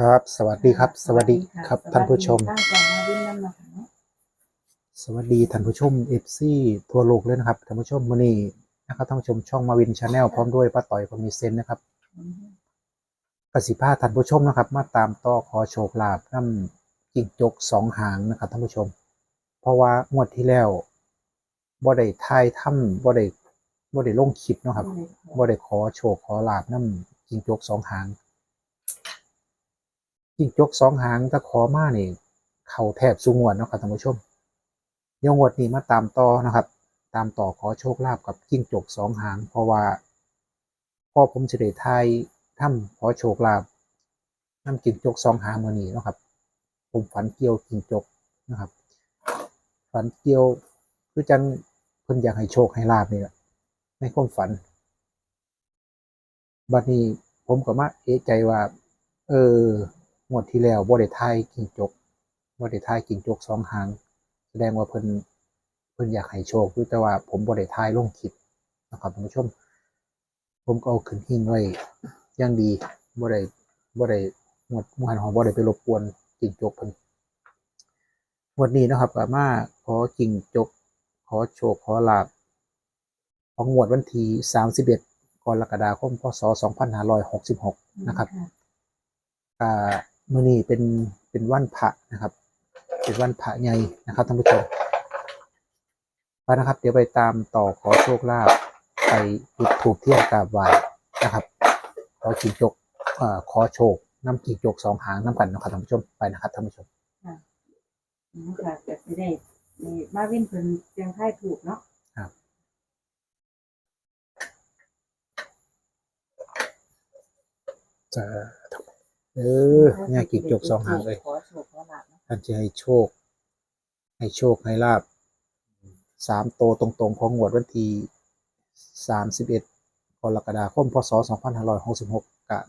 ครับ สวัสดีครับ สวัสดีครับท่านผู้ชมตั้งใจมาวิ่งน้ำนะคะเนาะสวัสดีท่านผู้ชมเอฟซีทั่วโลกเลยนะครับท่านผู้ชมวันนี้นะครับท่านผู้ชมช่องมาวินชาแนลพร้อมด้วยป้าต่อยคนมีเซนส์นะครับกสิภาท่านผู้ชมนะครับ มาตามต่อขอโชคลาภน้ำจิงจกสองหางนะครับท่านผู้ชม เพราะว่างวดที่แล้วบ่ได้ทายถ้ำบ่ได้บ่ได้ลงคลิปเนาะครับบ่ได้ขอโชคขอลาบน้ำจิงจกสองหาง จิงจกสองหางถ้าขอมานี่เขาแทบสุงวดเนาะครับท่านผู้ชมยงวดนี้มาตามต่อนะครับ ตามต่อขอโชคลาภกับจิ้งจกสองหาง เพราะว่าพ่อผมจะได้ทยถ้ำขอโชคลาภน้ำจิ้งจกสองหางมือนี้นะครับ ผมฝันเกี่ยวจิ้งจกนะครับ ฝันเกี่ยวคือจังเพิ่นอยากให้โชคให้ลาบนี่แหละในความฝัน บัดนี้ผมก็มาเอะใจว่า เออ งวดที่แล้วบ่ได้ทายกิ่งจกบ่ได้ทายกิ่งจกสองหางแสดงว่าเพิ่นเพิ่นอยากให้โชคอยู่แต่ว่าผมบ่ได้ทายลงคลิปนะครับท่านผู้ชม ผมก็เอาขึ้นหิ้งไว้อย่างดีบ่ได้บ่ได้งวดงวดของบ่ได้ไปรบกวนกิ่งจกเพิ่นงวดนี้นะครับก็มาขอกิ่งจก ขอโชคขอลาบของงวดวันที่31กรกฎาคมพศ2566 นะครับอ่า มื้อนี้เป็นเป็นวันพระนะครับ เป็นวันพระใหญ่นะครับท่านผู้ชมไปนะครับ เดี๋ยวไปตามต่อขอโชคลาภไปจุดถูกเทียนกราบไหว้นะครับ ขอจิงจกอ่าขอโชคน้ำจิงจกสองหางน้ำกันนะครับท่านผู้ชมไปนะครับท่านผู้ชมอืมค่ะแต่ไม่ได้นี่มาวิ่งเพิ่นเสียงไทายถูกเนาะจะ เออเนี่ยจิงจกสองหางเลย ขอโชคขอลาบเนาะท่านจะให้โชค ให้โชคให้ลาบสามโตวตรงๆ ของงวดวันที่สามสิบเอ็ดกรกฎาคมพศสองพันห้าร้อยหกสิบหกกะ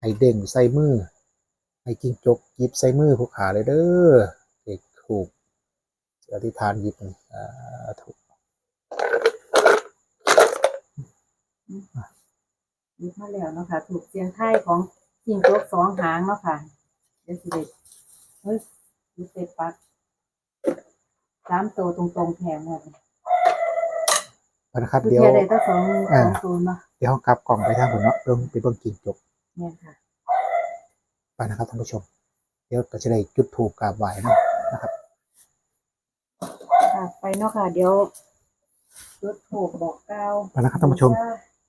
ให้เด้งใส่มือ ให้จิ้งจกหยิบใส่มือผู้ขาเลยเด้อเด็กถูกอธิษฐานหยิบอ่าถูกมีมาแล้วเนาะค่ะถูกเสียงไทายของ จิงจกสองหางเนาะค่ะ เดี๋ยวสิเด็ดเฮ้ยดูเสร็จปักสามตัวตรงๆแถมหมดไปนะครับคือเดี๋ยวเทียได้ตั้งสองสอ่าองตัวเนาะเดี๋ยวกลับกล่องไปทางผมเนาะเบิ่งไปเบิ่งจิ้งจกเนี่ยค่ะไปนะครับท่านผู้ชม เดี๋ยวก็จะได้จุดถูกกราบไหว้นะนะครับค่ะไปเนาะค่ะ เดี๋ยวจุดถูกบอกกล่าวไปนะครับท่านผู้ชม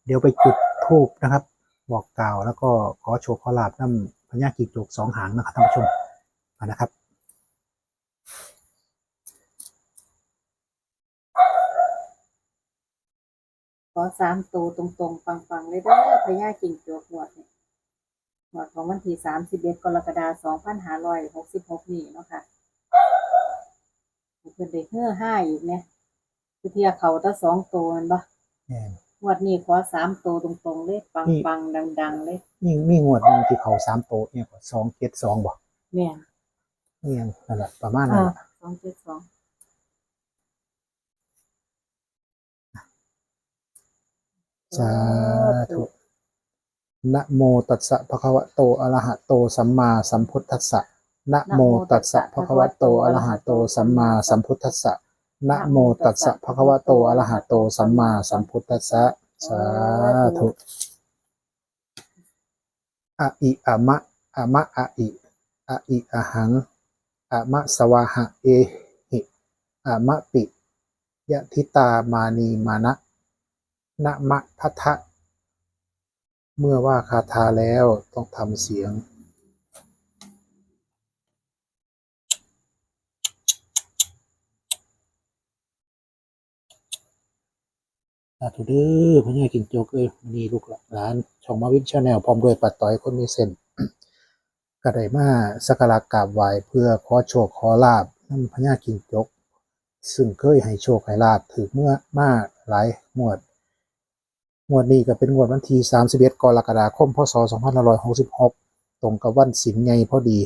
เดี๋ยวไปจุดทูบนะครับ บอกกล่าว แล้วก็ขอโชว์ขอลาบน้ำพญากิจจกสองหางนะครับท่านผู้ชมมานะครับขอสามตัวตรงๆปังๆ เลยเด้อพญาจิงจกหวดเนี่ยหวดของวันที่สามสิบเอ็ดกรกฎาสองพันห้าร้อยหกสิบหกนี่เนาะค่ะเพิ่นได้เฮือห้าอีกเนี่ยคือเทียเขาตั้งสองตัวแมันบ่ แม่นหวดนี้ขอสามตัวตรงๆเลยปังๆดัง ๆ เลยนี่มีงวดหนึงที่เขาสามโตะเนี่ยก็สองเจ็ดสองบ่แม่นนี่ยังนั่นแหละประมาณเอนั้นอแหละสองเจ็ดสองสาธุนะโมตัสสะภะคะวะโตอะระหะโตสัมมาสัมพุทธัสสะนะโมตัสสะภะคะวะโตอะระหะโตสัมมาสัมพุทธัสสะ นะโมตัสสะภะคะวะโตอะระหะโตสัมมาสัมพุทธัสสะสาธุอะอิอะมะอะมะอะอิอะอิอะหังอะมะสวาหะเอหิอะมะปิยะทิตามานีมานะนะมะพัทะเมื่อว่าคาถาแล้วต้องทำเสียง สาธุเด้อพญากิงโจกเอ้ยนี่ลูกหลานช่องมาวินชาแนลพร้อมด้วยปัดต่อยคนมีเส้นก็ไดมาสักการะกราบไหว้เพื่อขอโชคขอลาบนั่นพญากิงจกซึ่งเคยให้โชคให้ลาบถือเมื่อมาหลายงวดงวดนี้ก็เป็นงวดวันที่31กรกฎาคมพศ2566 ตรงกับวันศีลไงพอดี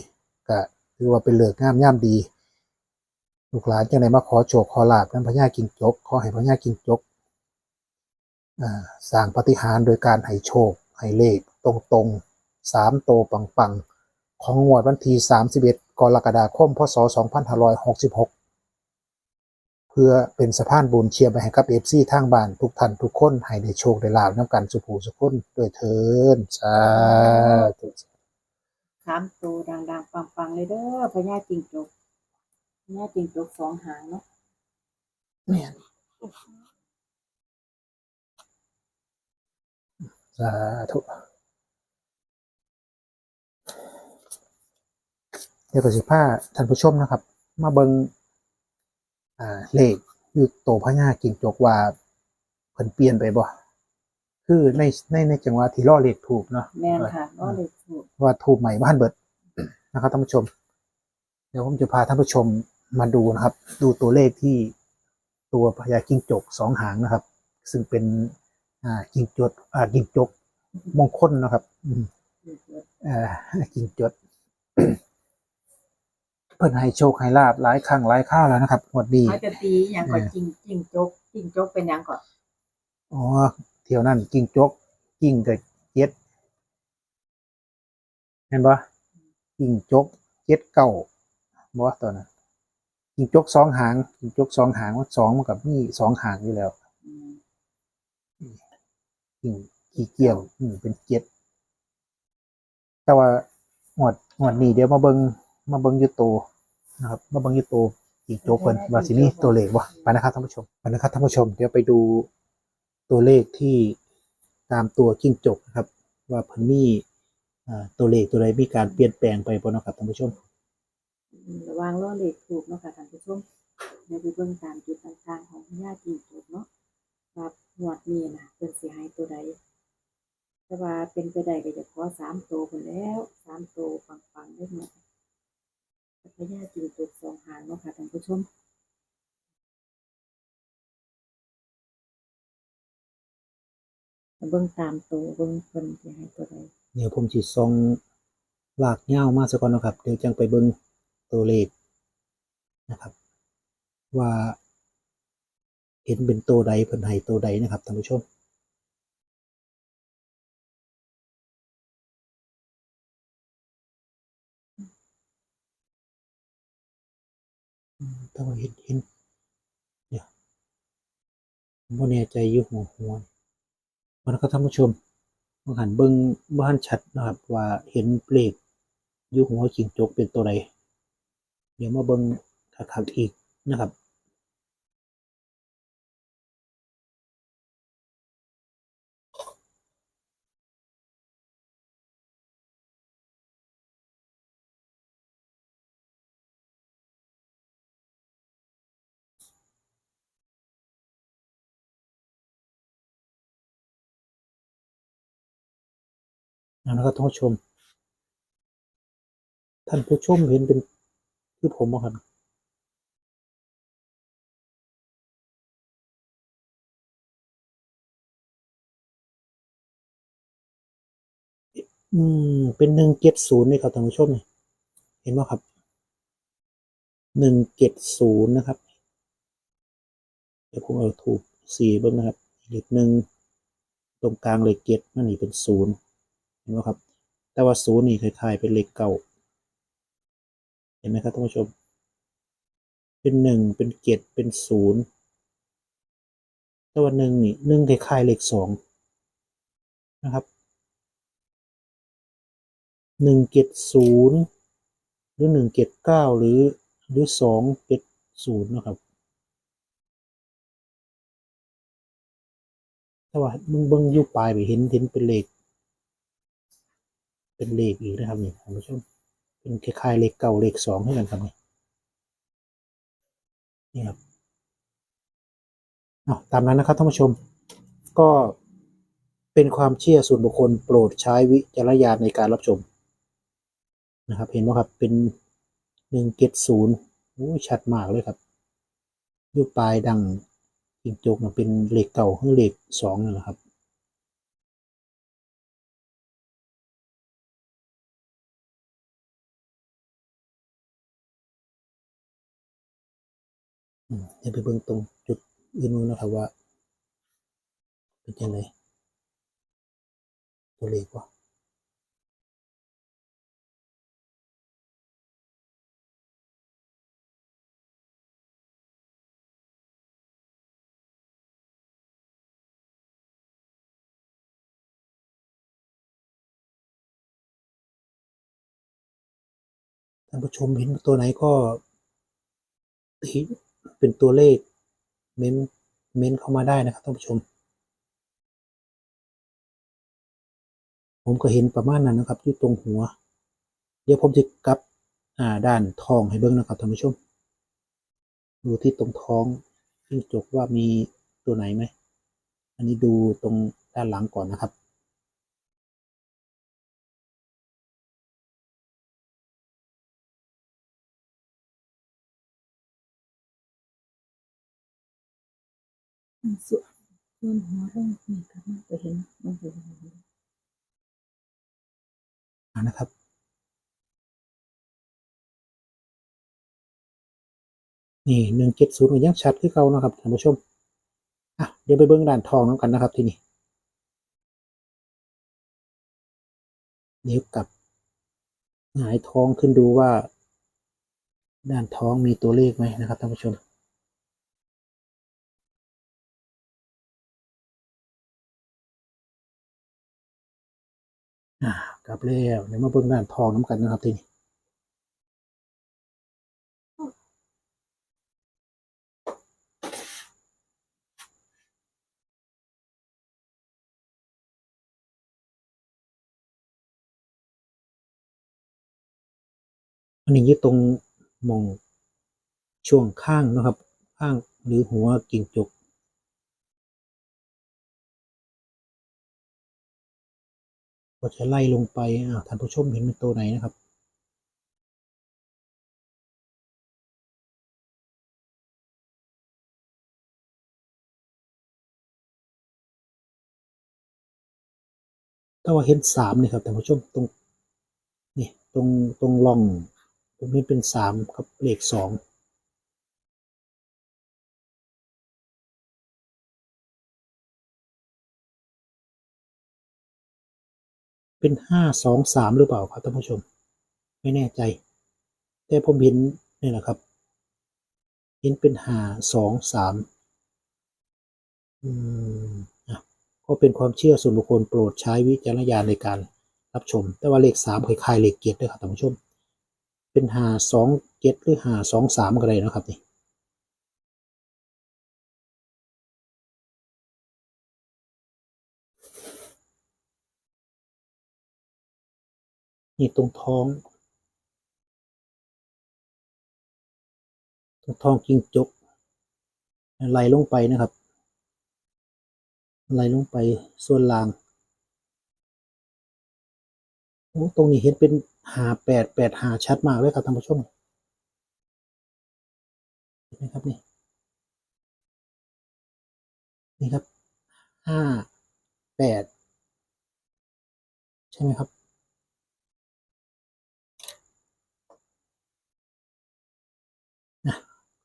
ก็ถือว่าเป็นเลิกงามย่ามดี ลูกหลานจังไดมาขอโชคขอลาบนั้นพญากิงจกขอให้พญากิงจก สร้างปาฏิหารย์โดยการให้โชคให้เลขตรงสามโตวปังๆ ของงวดวันที่31 กรกฎาคม พศ 2566 เพื่อเป็นสะพานบุญเชียร์ไปให้กับเอฟซีทางบ้านทุกท่านทุกคน ให้ได้โชคได้ลาบน้ำกันสุภูสุขคนด้วยเทินสาธุสามตัวดังๆ ปังๆ เลยเด้อพญาจิงจกพญาจิงจกสองหางเนาะแม่น สาธุเดี๋ยวก็สิพาท่านผู้ชมนะครับ มาเบิงอ่าเลขอยู่โตพญากิ่งจกว่าเพิ่นเปลี่ยนไปบ่คือในในในจังหวะที่ล่อเลขถูกเนาะแม่นค่ะก็เลยถูกว่าถูกใหม่บ้านเบิดนะครับท่านผู้ชม เดี๋ยวผมจะพาท่านผู้ชมมาดูนะครับ ดูตัวเลขที่ตัวพญากิ้งจกสองหางนะครับ ซึ่งเป็น อ่ากิ้งจดอ่ากิ้งจกมงคลนะครับอืมเอ่อกิ้งจดเพิ่นให้โชคให้ลาบหลายครั้งหลายข้าวแล้วนะครับงวดนี้เขาจะตีอย่างก่อนเออจิงจิงจกจิงจกเป็นอย่างก่อนอ๋อเที่ยวนั้นกิ้งจกกิ้งกับเจ็ดเห็นปะกิ้งจกเจ็ดเก้าบ่ตัวนั้นกิ้งจกสองหางกิ้งจกสองหางว่าสองมันกับนี่สองหางอยู่แล้วอืม กิ้งขี้เกียจอืมเป็นเจ็ดแต่ว่าหวดหวดนี้เดี๋ยวมาเบิงมาเบิงอยูโตวนะครับ มาเบิงอยูโตวกิ้งจกเพิ่นว่าสิมีตัวเลขบ่ไปนะครับท่านผู้ชมไปนะครับท่านผู้ชม เดี๋ยวไปดูตัวเลขที่ตามตัวกิ้งจกนะครับ ว่าเพิ่นมีอ่าตัวเลขตัวใดมีการเปลี่ยนแปลงไปบ่เนาะครับท่านผู้ชมระวังล้อเหล็กถูกเนาะค่ะท่านผู้ชมเดี๋ยวไปเบิ่งตามจุดต่างๆของพญาจิงจกเนาะ ว่าหวดนี้นะเป็นเสียหายตัวใดแต่ว่าเป็นไปได้ก็จะขอสามตัวคนแล้วสามตัวปังๆได้หมดพญาจิงจกสองหางเนาะค่ะท่านผู้ชมเบิ่งตามตัวเบิ่งเพิ่นสิให้ตัวใดเดี๋ยวผมสิส่องลากยามาซะก่อนนะครับ เดี๋ยวจังไปเบิ่งตัวเลขนะครับ ว่า เห็นเป็นตัวใดเพิ่นให้ตัวใดนะครับท่านผู้ชมต่ว่าเห็นเห็นเดี๋ยวผมบ่แน่ใจอยู่หัวหัวมันก็ท่านผู้ชมบางหันเบิ่งบ้านชัดนะครับ ว่าเห็นเปลขอยู่หัวจิงจกเป็นตัวใดเดี๋ยวมาเบิ่งคักอีกนะครับ นะครับท่านผู้ชม ท่านผู้ชมเห็นเป็นคือผมบ่ครับอืม เป็นหนึ่งเจ็ดศูนย์นี่ครับท่านผู้ชมนี่เห็นไหมครับหนึ่งเจ็ดศูนย์นะครับ เดี๋ยวผมเอาถูกสี่เบิ้งนะครับ เลขหนึ่งตรงกลางเลขเจ็ดนั่นนี่เป็นศูนย์ นไหมครับ แต่ว่าศูนย์นี่คล้ายๆเป็นเลขเก่าเห็นไหมครับท่านผู้ชม เป็นหนึ่งเป็นเจ็ดเป็นศูนย์แต่ว่าหนึ่งนี่หนึ่งคล้ายๆเลขสองนะครับหนึ่งเจ็ดศูนย์หรือหนึ่งเจ็ดเก้าหรือหรือสองเจ็ดศูนย์นะครับแต่ว่ามึงเบิ่งยู่ปลายไปเห็นเห็นเป็นเลข เป็นเลขอีกนะครับนี่ท่านผู้ชมเป็นคล้ายๆเลขเก่าเลขสองให้กันครับนี่นี่ครับเอาตามนั้นนะครับท่านผู้ชมก็เป็นความเชื่อส่วนบุคคลโปรดใช้วิจารณญาณในการรับชมนะครับ เห็นไหมครับเป็นหนึ่งเจ็ดศูนย์โอ้ชัดมากเลยครับอยุปลายดังจิงจกนะเป็นเลขเก่าหรือเลขสองนั่นะครับ เดี๋ไปเบื้องตรงจุดอื่นนะครับว่า เป็นยังไงตัวเลขว่าท่านผู้ชมเห็นตัวไหนก็ติ เป็นตัวเลขเม้นเม้นเข้ามาได้นะครับท่านผู้ชม ผมก็เห็นประมาณนั้นนะครับอยู่ตรงหัว เดี๋ยวผมจะกลับอ่าด้านท้องให้เบิ้งนะครับท่านผู้ชม ดูที่ตรงท้องจิ้งจกว่ามีตัวไหนไหม อันนี้ดูตรงด้านหลังก่อนนะครับ ส่วนส่วนหัวเรื่องนี่ก็มันไปเห็นมันไปเห็นนะครับนี่หนึ่งเจ็ดศูนย์ยังชัดคือเก่านะครับท่านผู้ชมอะเดี๋ยวไปเบิ้งด้านทองน้ำกันนะครับที่นี่เดี๋ยวกับหงายท้องขึ้นดูว่า ด้านท้องมีตัวเลขไหมนะครับท่านผู้ชม อ่ากลับแล้วเดี๋ยวมาเบิ้งด้านทองน้ำกันนะครับทีนี่อันนี้อยู่ตรงมองช่วงข้างนะครับ ข้างหรือหัวกิ่งจก ก็จะไล่ลงไปอ่าท่านผู้ชมเห็นเป็นตัวไหนนะครับถ้าว่าเห็นสามนี่ครับท่านผู้ชมตรงนี่ตรงตรงร่องตรงนี้เป็นสามกับเลขสอง เป็นห้าสองสามหรือเปล่าครับท่านผู้ชม ไม่แน่ใจ แต่ผมเห็นนี่แหละครับ เห็นเป็นห้าสองสามอืมอะก็เป็นความเชื่อส่วนบุคคลโปรดใช้วิจารณญาณในการรับชม แต่ว่าเลขสามคล้ายๆเลขเกียรติด้วยครับท่านผู้ชม เป็นหาสองเจ็ดหรือหาสองสามก็ได้นะครับนี่ นี่ตรงท้อง ตรงท้องกิ้งจกไหลลงไปนะครับไหลลงไปส่วนล่างโอ้ตรงนี้เห็นเป็นหาแปดแปดหาชัดมากเลยครับท่านผู้ชมเห็นไหมครับนี่นี่ครับห้าแปดใช่ไหมครับ นะ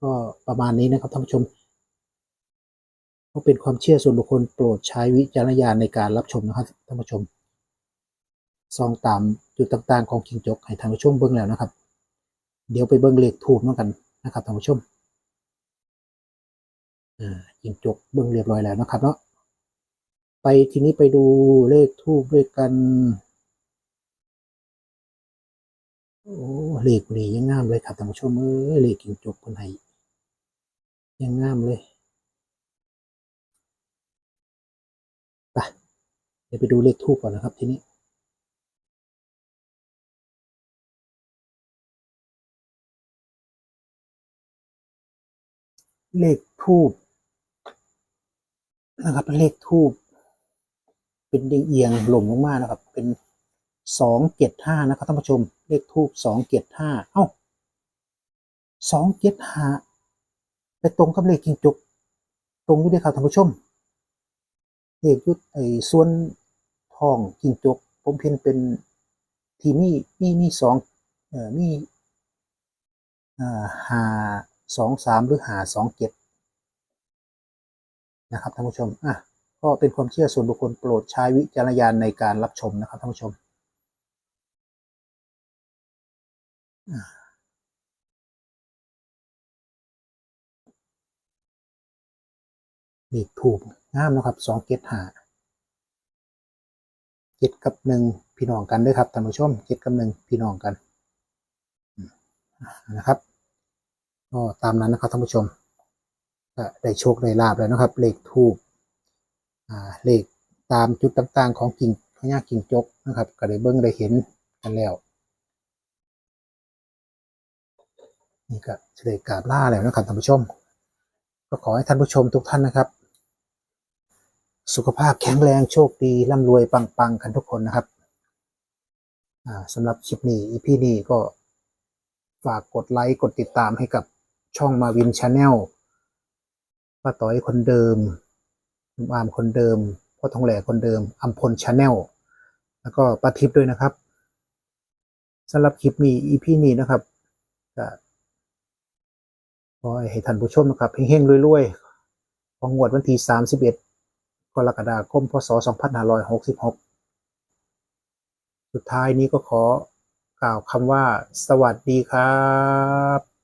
ก็ประมาณนี้นะครับท่านผู้ชมก็เป็นความเชื่อส่วนบุคคลโปรดใช้วิจารณญาณในการรับชมนะครับท่านผู้ชมซองตามจุดต่างๆของคิงจกให้ท่านผู้ชมเบิ่งแล้วนะครับ เดี๋ยวไปเบิ่งเลขถูกกันนะครับท่านผู้ชมอ่าคิงจกเบิ่งเรียบร้อยแล้วนะครับเนาะไปทีนี้ไปดูเลขทูบด้วยกันโอ้เลขนี้ยังงามเลยครับท่านผู้ชมเอ้ยเลขคิงจกคนไหน ยังงามเลยไปเดี๋ยวไปดูเลขทูบก่อนนะครับทีนี้เลขทูบนะครับเลขทูบเป็นเอียงๆหล่มลงมานะครับ เป็นสองเจ็ดห้านะครับท่านผู้ชม เลขทูบสองเจ็ดห้าเอ้าสองเจ็ดห้า ไปตรงกับเลขกิงจุกตรงนี้ด้วยครับท่านผู้ชมเลขยุดไอ้ส่วนทองกิงจกผมเพียนเป็นที่มีมีมีสองเอ่อมีอ่าหาสองสามหรือหาสองเจ็ดนะครับท่านผู้ชมอะก็เป็นความเชื่อส่วนบุคคลโปรดใช้วิจารณญาณในการรับชมนะครับท่านผู้ชม อะนี่ถูกงามนะครับสองเจ็ดหาเจ็ดกับหนึ่งพี่น้องกันด้วยครับท่านผู้ชมเจ็ดกับหนึ่งพี่น้องกันนะครับก็ตามนั้นนะครับท่านผู้ชมได้โชคได้ลาบแล้วนะครับ เลขทูบอ่าเลขตามจุดต่างๆ ของกิ่งพญากิ่งจกนะครับก็ได้เบิ้งได้เห็นกันแล้วนี่ก็เฉลยกาบล่าแล้วนะครับท่านผู้ชม ก็ขอให้ท่านผู้ชมทุกท่านนะครับ สุขภาพแข็งแรงโชคดีร่ำรวยปังๆกันทุกคนนะครับสำหรับคลิปนี้ EP นี้ก็ฝากกดไลค์กดติดตามให้กับช่องมาวินชาแนลป้าต้อยคนเดิมคุณอามคนเดิมพ่อทองแหล่คนเดิมอัมพลชาแนลแล้วก็ป้าทิพย์ด้วยนะครับสำหรับคลิปนี้ EP นี้นะครับก็ขอให้ท่านผู้ชมนะครับเฮงๆรวยๆของงวดวันที่31 กรกฎาคม พศ 2566 สุดท้ายนี้ก็ขอกล่าวคำว่า สวัสดีครับ